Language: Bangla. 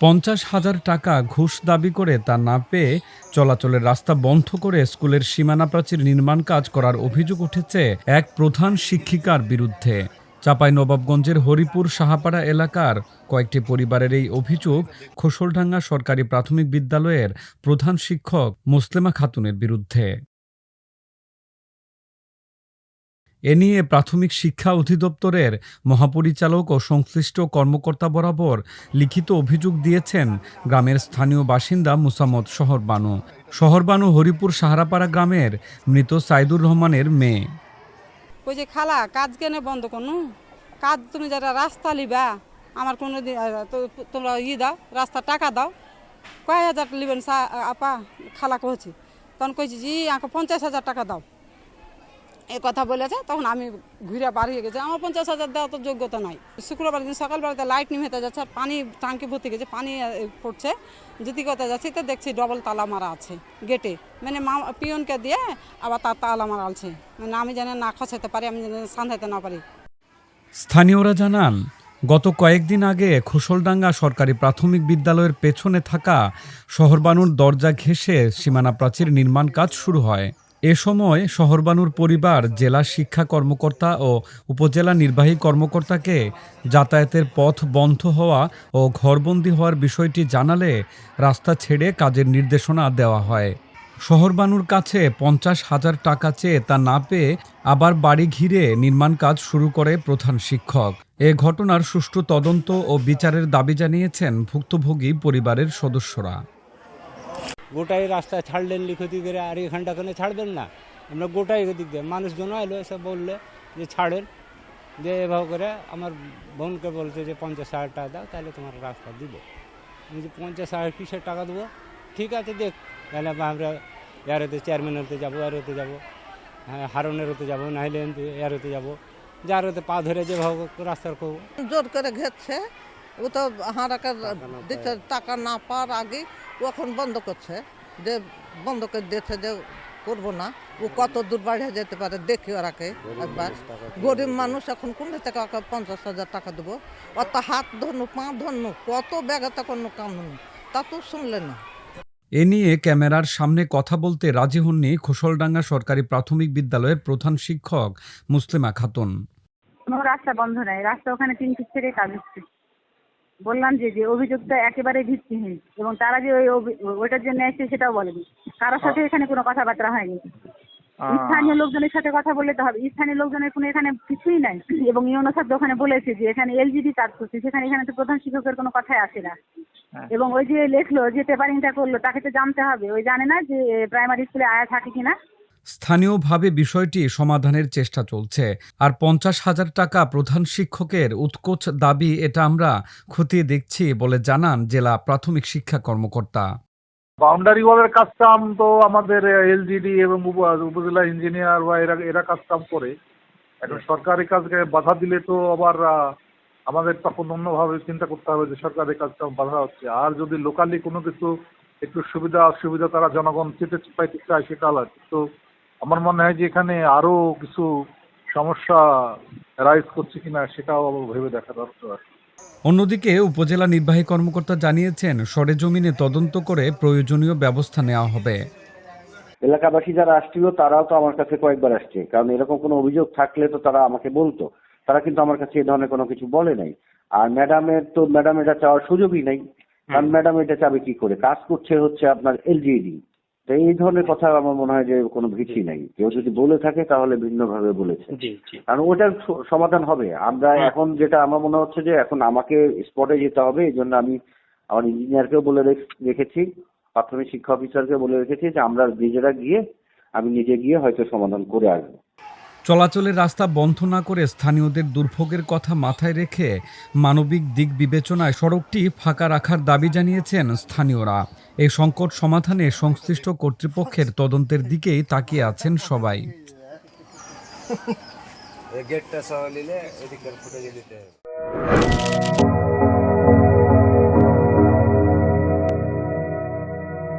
পঞ্চাশ হাজার টাকা ঘুষ দাবি করে তা না পেয়ে চলাচলের রাস্তা বন্ধ করে স্কুলের সীমানা প্রাচীর নির্মাণ কাজ করার অভিযোগ উঠেছে এক প্রধান শিক্ষিকার বিরুদ্ধে। চাঁপাইনবাবগঞ্জের হরিপুর সাহাপাড়া এলাকার কয়েকটি পরিবারের এই অভিযোগ খোসলডাঙ্গা সরকারি প্রাথমিক বিদ্যালয়ের প্রধান শিক্ষক মুসলেমা খাতুনের বিরুদ্ধে। এ নিয়ে প্রাথমিক শিক্ষা অধিদপ্তরের মহাপরিচালক ও সংশ্লিষ্ট কর্মকর্তা বরাবর লিখিত অভিযোগ দিয়েছেন গ্রামের স্থানীয় বাসিন্দা মুসামত শহরবানু। শহরবানু হরিপুর সাহারাপাড়া গ্রামের মৃত সাইদুর রহমানের মেয়ে। ওই যে খালা, কাজ কেন বন্ধ করনু? কাজ তুমি যারা রাস্তা লিবা, আমার কোনো তোমরা ই দাও, রাস্তা টাকা দাও। কয় হাজার লিবেন আপা? খালা কহছি তখন কইছি জি আমাকে পঞ্চাশ হাজার টাকা দাও। এ কথা বলেছে, তখন আমি ঘুরে বাড়িয়ে গেছি। আমার পঞ্চাশ হাজার দেওয়া তো যোগ্যতা নাই। শুক্রবার দিন সকালবেলাতে লাইট নিভেতে যাচ্ছে পানি টাঙ্কি ভর্তি গেছে, পানি পড়ছে। যদি কথা যাচ্ছি, তো দেখছি ডবল তালা মারা আছে গেটে মানে মা, পিয়নকে দিয়ে আবার তার তালা মারা আছে মানে আমি যেন না খসাইতে পারি, আমি যেন সান্ধাইতে না পারি। স্থানীয়রা জানান, গত কয়েকদিন আগে খোসলডাঙ্গা সরকারি প্রাথমিক বিদ্যালয়ের পেছনে থাকা শহরবানুর দরজা ঘেঁষে সীমানা প্রাচীর নির্মাণ কাজ শুরু হয়। এ সময় শহরবানুর পরিবার জেলা শিক্ষা কর্মকর্তা ও উপজেলা নির্বাহী কর্মকর্তাকে যাতায়াতের পথ বন্ধ হওয়া ও ঘরবন্দি হওয়ার বিষয়টি জানালে রাস্তা ছেড়ে কাজের নির্দেশনা দেওয়া হয়। শহরবানুর কাছে পঞ্চাশ হাজার টাকা চেয়ে তা না পেয়ে আবার বাড়ি ঘিরে নির্মাণ কাজ শুরু করে প্রধান শিক্ষক। এ ঘটনার সুষ্ঠু তদন্ত ও বিচারের দাবি জানিয়েছেন ভুক্তভোগী পরিবারের সদস্যরা। গোটাই রাস্তা ছাড়লেন লিখতি করে আর এখানটা কেন ছাড়বেন না। আমরা গোটাই দিক দিয়ে। মানুষজন এলো, এসে বললে যে ছাড়েন। যে এভাবে করে আমার বোনকে বলছে যে পঞ্চাশ হাজার টাকা দাও, তাহলে তোমার রাস্তা দিব। আমি যে পঞ্চাশ হাজার কিসের টাকা দেবো? ঠিক আছে, দেখ। তাহলে আমরা এর হতে চেয়ারম্যান হতে যাব এর হতে যাব। হ্যাঁ হারনের হতে যাব নাহলে এর হতে যাব। যার হতে পা ধরে যেভাবে রাস্তার করব জোর করে ঘেরছে ও তো হারাকে দিতে টাকা না পাওয়ার আগে ও এখন বন্ধ করছে। যে বন্ধ করে দিয়েছে যে করব না। ও কত দূর বাড়িয়ে যেতে পারে দেখি ওরাকে একবার। গরিব মানুষ এখন কোন থেকে ওকে পঞ্চাশ হাজার টাকা দেবো? অত হাত ধরনু পা ধরনু কত ব্যাগে তখন কামনু তা তো শুনলে না। এ নিয়ে ক্যামেরার সামনে কথা বলতে রাজি হননি খোসলডাঙ্গা সরকারি প্রাথমিক বিদ্যালয়ের প্রধান শিক্ষক মুসলিমা খাতুন। রাস্তা বন্ধ নাই। রাস্তা ওখানে তিন ফিট থেকে কাজ হচ্ছে। বললাম যে যে অভিযোগটা একেবারে ভিত্তিহীন এবং তারা যে ওই ওইটার জন্য এসেছে সেটাও বলেনি। কারোর সাথে এখানে কোনো কথাবার্তা হয়নি। স্থানীয় লোকজনের সাথে কথা বললে তো হবে। স্থানীয় লোকজনের কোনো এখানে কিছুই নাই। এবং ইউনো সাহেব ওখানে বলেছে যে এখানে এলজিডি কাজ করছে সেখানে এখানে তো প্রধান শিক্ষকের কোনো কথাই আসে না। এবং ওই যে লেখলো যে পেপারিংটা করল তাকে তো জানতে হবে। ওই জানে না যে প্রাইমারি স্কুলে আয়া থাকে কিনা। স্থানীয়ভাবে বিষয়টি সমাধানের চেষ্টা চলছে। আর পঞ্চাশ হাজার টাকা প্রধান শিক্ষকের উৎকোচ দাবি এটা আমরা খতিয়ে দেখছি বলে জানান জেলা প্রাথমিক শিক্ষা কর্মকর্তা। বাউন্ডারি ওয়ালের কাজ কাম তো আমাদের এলজিডি এবং উপজেলা ইঞ্জিনিয়ার বা এরা এরা কাজ কাম করে। এখন সরকারি কাজকে বাধা দিলে তো আবার আমাদের তখন অন্যভাবে চিন্তা করতে হবে যে সরকারি কাজ কাম বাধা হচ্ছে। আর যদি লোকালি কোনো কিছু একটু সুবিধা অসুবিধা তারা জনগণ পেতে পাইতে চায় সেটা আলাদা। তো আমার মনে হয় যে এখানে আরও কিছু সমস্যা রাইজ করছে কিনা সেটাও আবার ভেবে দেখা দরকার। অন্যদিকে উপজেলা নির্বাহী কর্মকর্তা জানিয়েছেন সরেজমিনে তদন্ত করে প্রয়োজনীয় ব্যবস্থা নেওয়া হবে। এলাকাবাসী যারা আসছিল তারাও তো আমার কাছে কয়েকবার আসছে। কারণ এরকম কোনো অভিযোগ থাকলে তো তারা আমাকে বলতো। তারা কিন্তু আমার কাছে এ ধরনের কোনো কিছু বলে নাই। আর ম্যাডামের তো ম্যাডাম এটা চাওয়ার সুযোগই নাই। কারণ ম্যাডাম এটা চাবে কি করে? কাজ করছে হচ্ছে আপনার এলজিডি তো এই ধরনের কথা আমার মনে হয় যে কোনো ভিত্তি নাই। কেউ যদি বলে থাকে তাহলে ভিন্নভাবে বলেছে। কারণ ওটার সমাধান হবে। আমরা এখন যেটা আমার মনে হচ্ছে যে এখন আমাকে স্পটে যেতে হবে এই জন্য আমি আমার ইঞ্জিনিয়ারকেও বলে রেখ- রেখেছি প্রাথমিক শিক্ষা অফিসারকে বলে রেখেছি যে আমরা নিজেরা গিয়ে আমি নিজে গিয়ে হয়তো সমাধান করে আসব। চলাচলের রাস্তা বন্ধ না করে স্থানীয়দের দুর্ভোগের কথা মাথায় রেখে মানবিক দিক বিবেচনায় সড়কটি ফাঁকা রাখার দাবি জানিয়েছেন স্থানীয়রা। এই সংকট সমাধানে সংশ্লিষ্ট কর্তৃপক্ষের তদন্তের দিকেই তাকিয়ে আছেন সবাই। গেটটা নিলে এদিকে ফুটে